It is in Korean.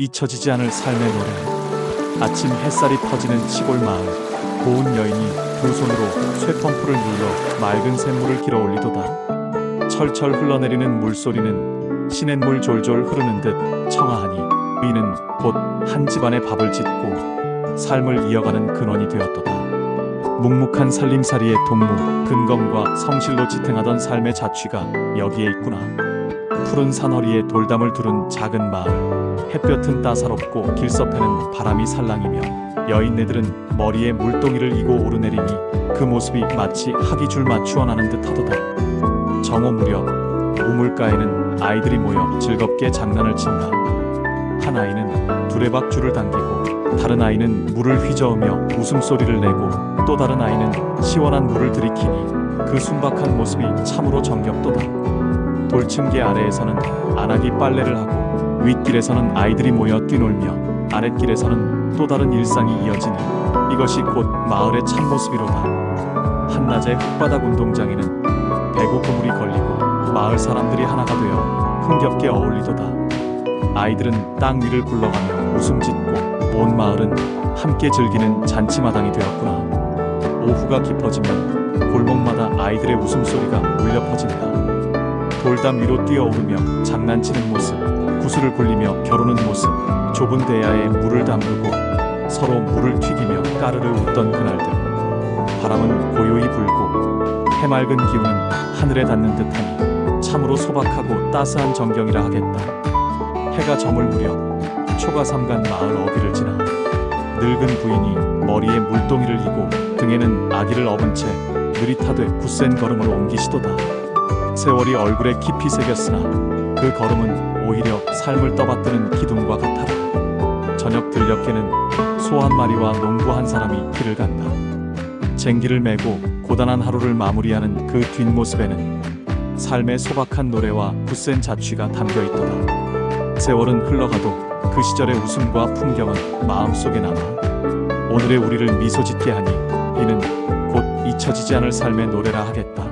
잊혀지지 않을 삶의 노래. 아침 햇살이 퍼지는 시골 마을. 고운 여인이 두 손으로 쇠펌프를 눌러 맑은 샘물을 길어 올리도다. 철철 흘러내리는 물소리는 시냇물 졸졸 흐르는 듯 청아하니 이는 곧 한 집안의 밥을 짓고 삶을 이어가는 근원이 되었도다. 묵묵한 살림살이의 동무, 근검과 성실로 지탱하던 삶의 자취가 여기에 있구나. 푸른 산허리에 돌담을 두른 작은 마을. 햇볕은 따사롭고 길서패는 바람이 살랑이며 여인네들은 머리에 물동이를 이고 오르내리니 그 모습이 마치 학이줄 맞추어 나는 듯하도다. 정오 무렵 우물가에는 아이들이 모여 즐겁게 장난을 친다. 한 아이는 두레박줄을 당기고 다른 아이는 물을 휘저으며 웃음소리를 내고 또 다른 아이는 시원한 물을 들이키니 그 순박한 모습이 참으로 정겹도다. 돌층계 아래에서는 안악이 빨래를 하고 윗길에서는 아이들이 모여 뛰놀며 아랫길에서는 또 다른 일상이 이어지니 이것이 곧 마을의 참모습이로다. 한낮의 흙바닥 운동장에는 배구 그물이 걸리고 마을 사람들이 하나가 되어 흥겹게 어울리도다. 아이들은 땅 위를 굴러가며 웃음 짓고 온 마을은 함께 즐기는 잔치마당이 되었구나. 오후가 깊어지면 골목마다 아이들의 웃음소리가 울려 퍼진다. 돌담 위로 뛰어오르며 장난치는 모습, 구슬을 굴리며 겨루는 모습, 좁은 대야에 물을 담그고 서로 물을 튀기며 까르르 웃던 그날들. 바람은 고요히 불고 해맑은 기운은 하늘에 닿는 듯하니 참으로 소박하고 따스한 정경이라 하겠다. 해가 저물 무렵 초가 삼간 마을 어귀를 지나 늙은 부인이 머리에 물동이를 이고 등에는 아기를 업은 채 느릿하되 굳센 걸음을 옮기시도다. 세월이 얼굴에 깊이 새겼으나 그 걸음은 오히려 삶을 떠받드는 기둥과 같아라. 저녁 들녘에는 소 한 마리와 농부 한 사람이 길을 간다. 쟁기를 메고 고단한 하루를 마무리하는 그 뒷모습에는 삶의 소박한 노래와 굳센 자취가 담겨 있더라. 세월은 흘러가도 그 시절의 웃음과 풍경은 마음속에 남아 오늘의 우리를 미소 짓게 하니 이는 곧 잊혀지지 않을 삶의 노래라 하겠다.